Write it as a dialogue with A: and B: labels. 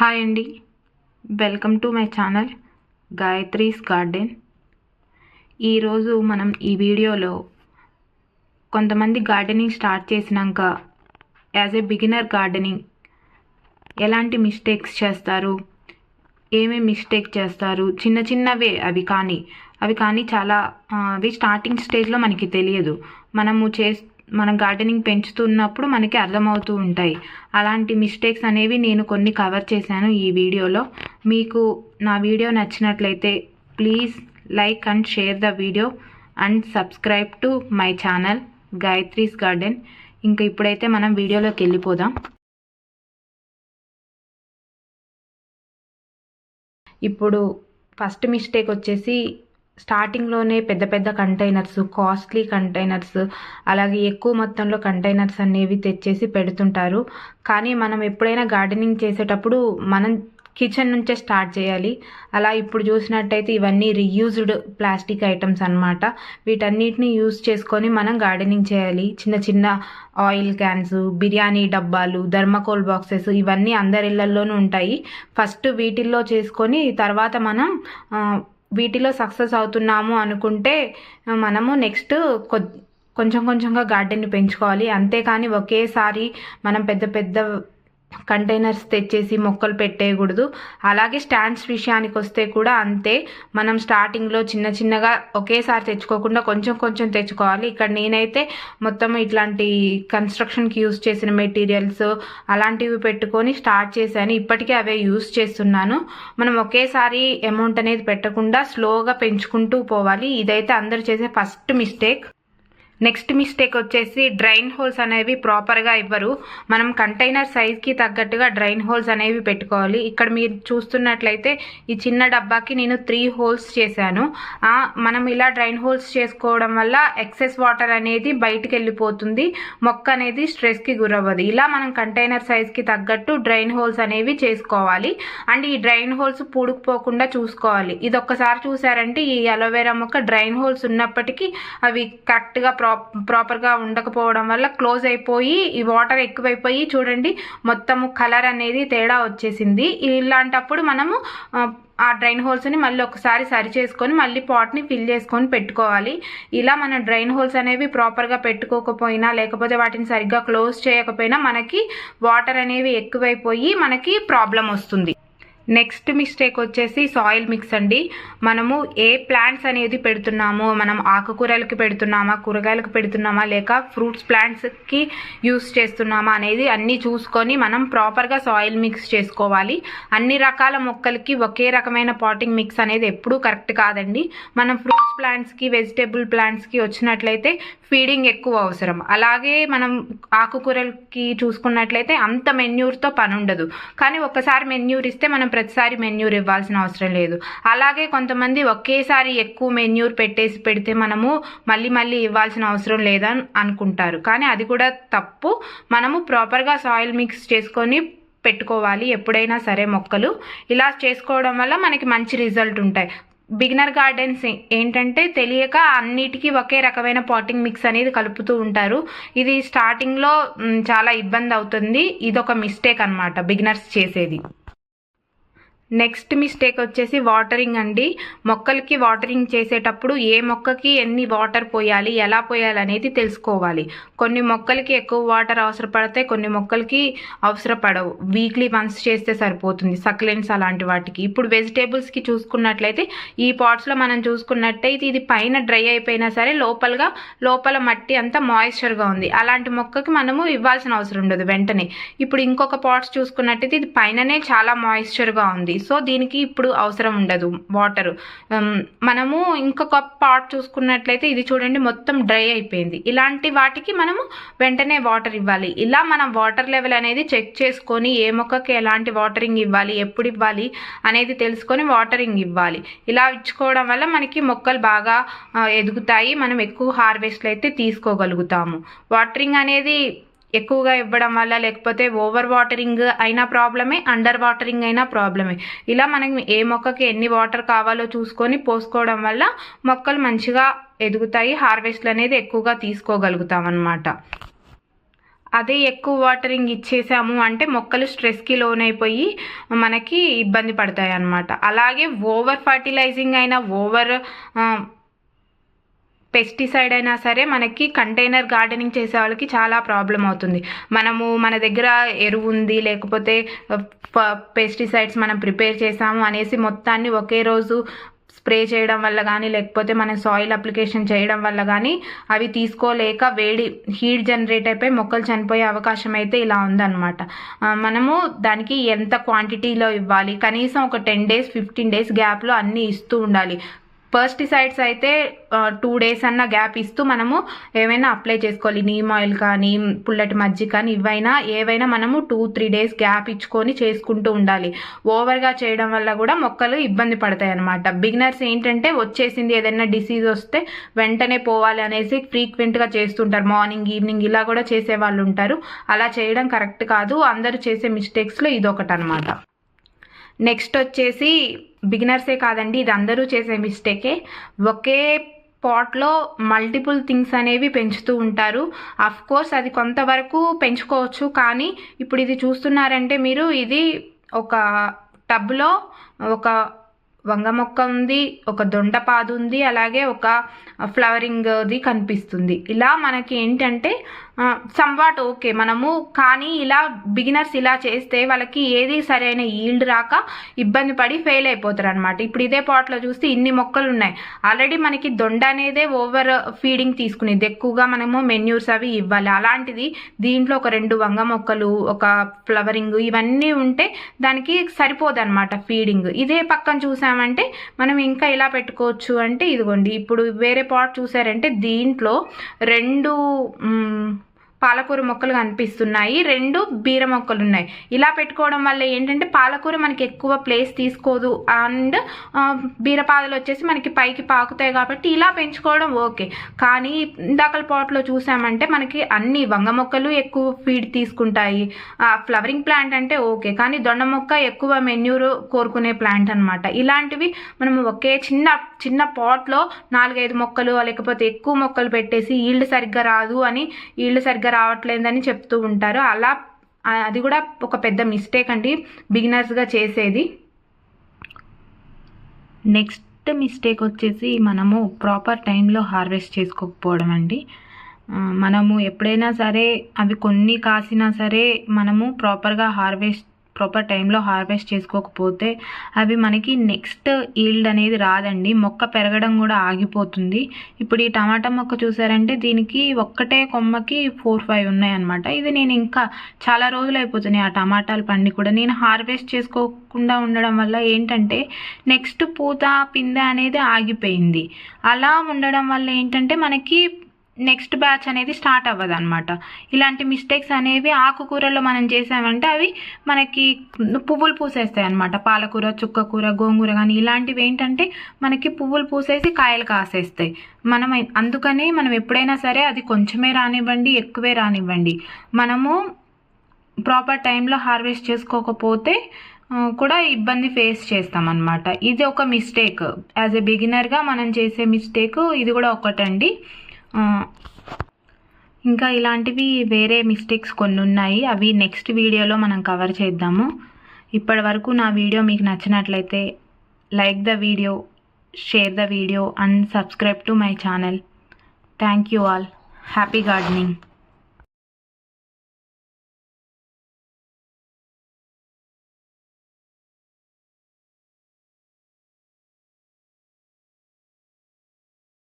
A: Hi అండి. Welcome to my channel Gayatri's garden. ఈరోజు మనం ఈ వీడియోలో కొంతమంది గార్డెనింగ్ స్టార్ట్ చేసినాక యాజ్ ఏ బిగినర్ గార్డెనింగ్ ఎలాంటి మిస్టేక్స్ చేస్తారు? ఏమేమి మిస్టేక్ చేస్తారు? చిన్న చిన్నవే అవి కానీ అవి కానీ చాలా అవి స్టార్టింగ్ స్టేజ్లో మనకి తెలియదు. మనము చే మనం గార్డెనింగ్ పెంచుతున్నప్పుడు మనకి అర్థమవుతూ ఉంటాయి. అలాంటి మిస్టేక్స్ అనేవి నేను కొన్ని కవర్ చేశాను ఈ వీడియోలో. మీకు నా వీడియో నచ్చినట్లయితే please like and share the video and subscribe to my channel Gayatri's garden. ఇంకా ఇప్పుడైతే మనం వీడియోలోకి వెళ్ళిపోదాం. ఇప్పుడు ఫస్ట్ మిస్టేక్ వచ్చేసి స్టార్టింగ్లోనే పెద్ద పెద్ద కంటైనర్స్ కాస్ట్లీ కంటైనర్స్ అలాగే ఎక్కువ మొత్తంలో కంటైనర్స్ అనేవి తెచ్చేసి పెడుతుంటారు. కానీ మనం ఎప్పుడైనా గార్డెనింగ్ చేసేటప్పుడు మనం కిచెన్ నుంచే స్టార్ట్ చేయాలి. అలా ఇప్పుడు చూసినట్టయితే ఇవన్నీ రీయూజ్డ్ ప్లాస్టిక్ ఐటమ్స్ అనమాట వీటన్నిటిని యూజ్ చేసుకొని మనం గార్డెనింగ్ చేయాలి. చిన్న చిన్న ఆయిల్ క్యాన్స్ బిర్యానీ డబ్బాలు థర్మకోల్ బాక్సెస్ ఇవన్నీ అందరి ఇళ్ళలోనూ ఉంటాయి. ఫస్ట్ వీటిల్లో చేసుకొని తర్వాత మనం వీటిలో సక్సెస్ అవుతున్నాము అనుకుంటే మనము నెక్స్ట్ కొంచెం కొంచెంగా గార్డెన్ని పెంచుకోవాలి. అంతేకాని ఒకేసారి మనం పెద్ద పెద్ద కంటైనర్స్ తెచ్చేసి మొక్కలు పెట్టేయకూడదు. అలాగే స్టాండ్స్ విషయానికి వస్తే కూడా అంతే. మనం స్టార్టింగ్లో చిన్న చిన్నగా ఒకేసారి తెచ్చుకోకుండా కొంచెం కొంచెం తెచ్చుకోవాలి. ఇక్కడ నేనైతే మొత్తం ఇట్లాంటి కన్స్ట్రక్షన్కి యూస్ చేసిన మెటీరియల్స్ అలాంటివి పెట్టుకొని స్టార్ట్ చేశాను. ఇప్పటికే అవే యూస్ చేస్తున్నాను. మనం ఒకేసారి అమౌంట్ అనేది పెట్టకుండా స్లోగా పెంచుకుంటూ పోవాలి. ఇదైతే అందరు చేసే ఫస్ట్ మిస్టేక్. నెక్స్ట్ మిస్టేక్ వచ్చేసి డ్రైన్ హోల్స్ అనేవి ప్రాపర్గా ఇవ్వరు. మనం కంటైనర్ సైజ్కి తగ్గట్టుగా డ్రైన్ హోల్స్ అనేవి పెట్టుకోవాలి. ఇక్కడ మీరు చూస్తున్నట్లయితే ఈ చిన్న డబ్బాకి నేను త్రీ హోల్స్ చేశాను. మనం ఇలా డ్రైన్ హోల్స్ చేసుకోవడం వల్ల ఎక్సెస్ వాటర్ అనేది బయటికి వెళ్ళిపోతుంది. మొక్క అనేది స్ట్రెస్కి గురవ్వదు. ఇలా మనం కంటైనర్ సైజ్కి తగ్గట్టు డ్రైన్ హోల్స్ అనేవి చేసుకోవాలి. అండ్ ఈ డ్రైన్ హోల్స్ పూడుకుపోకుండా చూసుకోవాలి. ఇది ఒక్కసారి చూసారంటే ఈ అలోవెరా మొక్క డ్రైన్ హోల్స్ ఉన్నప్పటికీ అవి కరెక్ట్గా ప్రా ప్రాపర్గా ఉండకపోవడం వల్ల క్లోజ్ అయిపోయి ఈ వాటర్ ఎక్కువైపోయి చూడండి మొత్తము కలర్ అనేది తేడా వచ్చేసింది. ఇలాంటప్పుడు మనము ఆ, ఆ డ్రైన్ హోల్స్ని మళ్ళీ ఒకసారి సరి చేసుకొని మళ్ళీ పాట్ని ఫిల్ చేసుకొని పెట్టుకోవాలి. ఇలా మన డ్రైన్ హోల్స్ అనేవి ప్రాపర్గా పెట్టుకోకపోయినా లేకపోతే వాటిని సరిగ్గా క్లోజ్ చేయకపోయినా మనకి వాటర్ అనేవి ఎక్కువైపోయి మనకి ప్రాబ్లం వస్తుంది. నెక్స్ట్ మిస్టేక్ వచ్చేసి సాయిల్ మిక్స్ అండి. మనము ఏ ప్లాంట్స్ అనేది పెడుతున్నామో మనం ఆకుకూరలకి పెడుతున్నామా కూరగాయలకు పెడుతున్నామా లేక ఫ్రూట్స్ ప్లాంట్స్కి యూస్ చేస్తున్నామా అనేది అన్నీ చూసుకొని మనం ప్రాపర్గా సాయిల్ మిక్స్ చేసుకోవాలి. అన్ని రకాల మొక్కలకి ఒకే రకమైన పాటింగ్ మిక్స్ అనేది ఎప్పుడూ కరెక్ట్ కాదండి. మనం ఫ్రూట్స్ ప్లాంట్స్కి వెజిటేబుల్ ప్లాంట్స్కి వచ్చినట్లయితే ఫీడింగ్ ఎక్కువ అవసరం. అలాగే మనం ఆకుకూరలకి చూసుకున్నట్లయితే అంత మెన్యూర్తో పని ఉండదు. కానీ ఒకసారి మెన్యూర్ ఇస్తే మనం ప్రతిసారి మెన్యూర్ ఇవ్వాల్సిన అవసరం లేదు. అలాగే కొంతమంది ఒకేసారి ఎక్కువ మెన్యూర్ పెట్టేసి పెడితే మనము మళ్ళీ మళ్ళీ ఇవ్వాల్సిన అవసరం లేదని అనుకుంటారు. కానీ అది కూడా తప్పు. మనము ప్రాపర్గా సాయిల్ మిక్స్ చేసుకొని పెట్టుకోవాలి ఎప్పుడైనా సరే మొక్కలు. ఇలా చేసుకోవడం వల్ల మనకి మంచి రిజల్ట్ ఉంటాయి. బిగినర్ గార్డెన్స్ ఏంటంటే తెలియక అన్నిటికీ ఒకే రకమైన పాటింగ్ మిక్స్ అనేది కలుపుతూ ఉంటారు. ఇది స్టార్టింగ్లో చాలా ఇబ్బంది అవుతుంది. ఇది ఒక మిస్టేక్ అనమాట బిగినర్స్ చేసేది. నెక్స్ట్ మిస్టేక్ వచ్చేసి వాటరింగ్ అండి. మొక్కలకి వాటరింగ్ చేసేటప్పుడు ఏ మొక్కకి ఎన్ని వాటర్ పోయాలి ఎలా పోయాలి అనేది తెలుసుకోవాలి. కొన్ని మొక్కలకి ఎక్కువ వాటర్ అవసరపడతాయి కొన్ని మొక్కలకి అవసరపడవు. వీక్లీ వన్స్ చేస్తే సరిపోతుంది సక్లెన్స్ అలాంటి వాటికి. ఇప్పుడు వెజిటేబుల్స్కి చూసుకున్నట్లయితే ఈ పాట్స్లో మనం చూసుకున్నట్టయితే ఇది పైన డ్రై అయిపోయినా సరే లోపలగా లోపల మట్టి అంతా మాయిశ్చర్గా ఉంది. అలాంటి మొక్కకి మనము ఇవ్వాల్సిన అవసరం ఉండదు వెంటనే. ఇప్పుడు ఇంకొక పాట్స్ చూసుకున్నట్టయితే ఇది పైననే చాలా మాయిశ్చర్గా ఉంది. సో దీనికి ఇప్పుడు అవసరం ఉండదు వాటర్ మనము ఇంకొక పాట్ చూసుకున్నట్లయితే ఇది చూడండి మొత్తం డ్రై అయిపోయింది. ఇలాంటి వాటికి మనము వెంటనే వాటర్ ఇవ్వాలి. ఇలా మనం వాటర్ లెవెల్ అనేది చెక్ చేసుకొని ఏ మొక్కకి ఎలాంటి వాటరింగ్ ఇవ్వాలి ఎప్పుడు ఇవ్వాలి అనేది తెలుసుకొని వాటరింగ్ ఇవ్వాలి. ఇలా ఇచ్చుకోవడం వల్ల మనకి మొక్కలు బాగా ఎదుగుతాయి. మనం ఎక్కువ హార్వెస్ట్లు అయితే తీసుకోగలుగుతాము. వాటరింగ్ అనేది ఎక్కువగా ఇవ్వడం వల్ల లేకపోతే ఓవర్ వాటరింగ్ అయినా ప్రాబ్లమే అండర్ వాటరింగ్ అయినా ప్రాబ్లమే. ఇలా మనం ఏ మొక్కకి ఎన్ని వాటర్ కావాలో చూసుకొని పోసుకోవడం వల్ల మొక్కలు మంచిగా ఎదుగుతాయి హార్వెస్ట్లు అనేది ఎక్కువగా తీసుకోగలుగుతాం అన్నమాట అదే ఎక్కువ వాటరింగ్ ఇచ్చేసాము అంటే మొక్కలు స్ట్రెస్కి లోనైపోయి మనకి ఇబ్బంది పడతాయి అన్నమాట అలాగే ఓవర్ ఫర్టిలైజింగ్ అయినా ఓవర్ పెస్టిసైడ్ అయినా సరే మనకి కంటైనర్ గార్డెనింగ్ చేసే వాళ్ళకి చాలా ప్రాబ్లం అవుతుంది. మనము మన దగ్గర ఎరువు ఉంది లేకపోతే పెస్టిసైడ్స్ మనం ప్రిపేర్ చేసాము అనేసి మొత్తాన్ని ఒకే రోజు స్ప్రే చేయడం వల్ల కానీ లేకపోతే మనం సాయిల్ అప్లికేషన్ చేయడం వల్ల కానీ అవి తీసుకోలేక వేడి హీట్ జనరేట్ అయిపోయి మొక్కలు చనిపోయే అవకాశం అయితే ఇలా ఉందన్నమాట. మనము దానికి ఎంత క్వాంటిటీలో ఇవ్వాలి? కనీసం ఒక టెన్ డేస్ ఫిఫ్టీన్ డేస్ గ్యాప్లో అన్నీ ఇస్తూ ఉండాలి. పెస్టిసైడ్స్ అయితే టూ డేస్ అన్న గ్యాప్ ఇస్తూ మనము ఏమైనా అప్లై చేసుకోవాలి. నీమ్ ఆయిల్ కానీ పుల్లటి మజ్జి కానీ ఇవైనా ఏవైనా మనము టూ త్రీ డేస్ గ్యాప్ ఇచ్చుకొని చేసుకుంటూ ఉండాలి. ఓవర్గా చేయడం వల్ల కూడా మొక్కలు ఇబ్బంది పడతాయి అనమాట బిగినర్స్ ఏంటంటే వచ్చేసింది ఏదైనా డిసీజ్ వస్తే వెంటనే పోవాలి అనేసి ఫ్రీక్వెంట్గా చేస్తుంటారు. మార్నింగ్ ఈవినింగ్ ఇలా కూడా చేసే వాళ్ళు ఉంటారు. అలా చేయడం కరెక్ట్ కాదు. అందరూ చేసే మిస్టేక్స్లో ఇదొకటి అనమాట నెక్స్ట్ వచ్చేసి బిగినర్సే కాదండి ఇది అందరూ చేసే మిస్టేకే. ఒకే పాట్లో మల్టిపుల్ థింగ్స్ అనేవి పెంచుతూ ఉంటారు. అఫ్ కోర్స్ అది కొంతవరకు పెంచుకోవచ్చు కానీ ఇప్పుడు ఇది చూస్తున్నారంటే మీరు ఇది ఒక టబ్లో ఒక వంగ మొక్క ఉంది ఒక దొండపాదు ఉంది అలాగే ఒక ఫ్లవరింగ్ది కనిపిస్తుంది. ఇలా మనకి ఏంటంటే సంవాట్ ఓకే మనము కానీ ఇలా బిగినర్స్ ఇలా చేస్తే వాళ్ళకి ఏది సరైన ఈల్డ్ రాక ఇబ్బంది పడి ఫెయిల్ అయిపోతారు అనమాట ఇప్పుడు ఇదే పాట్లో చూస్తే ఇన్ని మొక్కలు ఉన్నాయి ఆల్రెడీ మనకి దొండ అనేదే ఓవర్ ఫీడింగ్ తీసుకునేది. ఎక్కువగా మనము మెన్యూర్స్ అవి ఇవ్వాలి. అలాంటిది దీంట్లో ఒక రెండు వంగ మొక్కలు ఒక ఫ్లవరింగ్ ఇవన్నీ ఉంటే దానికి సరిపోదు అనమాట ఫీడింగ్ ఇదే పక్కన చూసామంటే మనం ఇంకా ఇలా పెట్టుకోవచ్చు అంటే ఇదిగోండి. ఇప్పుడు వేరే పాట్ చూసారంటే దీంట్లో రెండు పాలకూర మొక్కలు కనిపిస్తున్నాయి. రెండు బీర మొక్కలు ఉన్నాయి ఇలా పెట్టుకోవడం వల్ల ఏంటంటే పాలకూర మనకి ఎక్కువ ప్లేస్ తీసుకోదు. అండ్ బీరపాదలు వచ్చేసి మనకి పైకి పాకుతాయి కాబట్టి ఇలా పెంచుకోవడం ఓకే. కానీ ఇందాకల పాట్లో చూసామంటే మనకి అన్ని వంగ మొక్కలు ఎక్కువ ఫీడ్ తీసుకుంటాయి. ఫ్లవరింగ్ ప్లాంట్ అంటే ఓకే. కానీ దొండ మొక్క ఎక్కువ మెన్యూరు కోరుకునే ప్లాంట్ అనమాట ఇలాంటివి మనం ఒకే చిన్న చిన్న పాట్లో నాలుగైదు మొక్కలు లేకపోతే ఎక్కువ మొక్కలు పెట్టేసి ఈల్డ్ సరిగ్గా రాదు అని ఈల్డ్ సరిగ్గా రావట్లేదని చెప్తూ ఉంటారు. అలా అది కూడా ఒక పెద్ద మిస్టేక్ అండి. బిగినర్స్గా చేసేది. నెక్స్ట్ మిస్టేక్ వచ్చేసి మనము ప్రాపర్ టైంలో హార్వెస్ట్ చేసుకోకపోవడం అండి. మనము ఎప్పుడైనా సరే అవి కొన్ని కాసినా సరే మనము ప్రాపర్గా హార్వెస్ట్ ప్రాపర్ టైంలో హార్వెస్ట్ చేసుకోకపోతే అవి మనకి నెక్స్ట్ ఈల్డ్ అనేది రాదండి. మొక్క పెరగడం కూడా ఆగిపోతుంది. ఇప్పుడు ఈ టమాటా మొక్క చూసారంటే దీనికి ఒక్కటే కొమ్మకి ఫోర్ ఫైవ్ ఉన్నాయన్నమాట. ఇది నేను ఇంకా చాలా రోజులు అయిపోతున్నాయి ఆ టమాటాలు పండి కూడా. నేను హార్వెస్ట్ చేసుకోకుండా ఉండడం వల్ల ఏంటంటే నెక్స్ట్ పూత పిందె అనేది ఆగిపోయింది. అలా ఉండడం వల్ల ఏంటంటే మనకి నెక్స్ట్ బ్యాచ్ అనేది స్టార్ట్ అవ్వదు అనమాట ఇలాంటి మిస్టేక్స్ అనేవి ఆకుకూరలో మనం చేసామంటే అవి మనకి పువ్వులు పూసేస్తాయి అనమాట పాలకూర చుక్కకూర గోంగూర కానీ ఇలాంటివి ఏంటంటే మనకి పువ్వులు పూసేసి కాయలు కాసేస్తాయి. మనం అందుకని మనం ఎప్పుడైనా సరే అది కొంచెమే రానివ్వండి ఎక్కువే రానివ్వండి. మనము ప్రాపర్ టైంలో హార్వెస్ట్ చేసుకోకపోతే కూడా ఇబ్బంది ఫేస్ చేస్తాం ఇది ఒక మిస్టేక్ యాజ్ ఎ బిగినర్గా మనం చేసే మిస్టేక్ ఇది కూడా ఒకటండి. ఇంకా ఇలాంటివి వేరే మిస్టేక్స్ కొన్ని ఉన్నాయి అవి నెక్స్ట్ వీడియోలో మనం కవర్ చేద్దాము. ఇప్పటి వరకు నా వీడియో మీకు నచ్చినట్లయితే like the video share the video and subscribe to my channel. Thank you all. Happy gardening.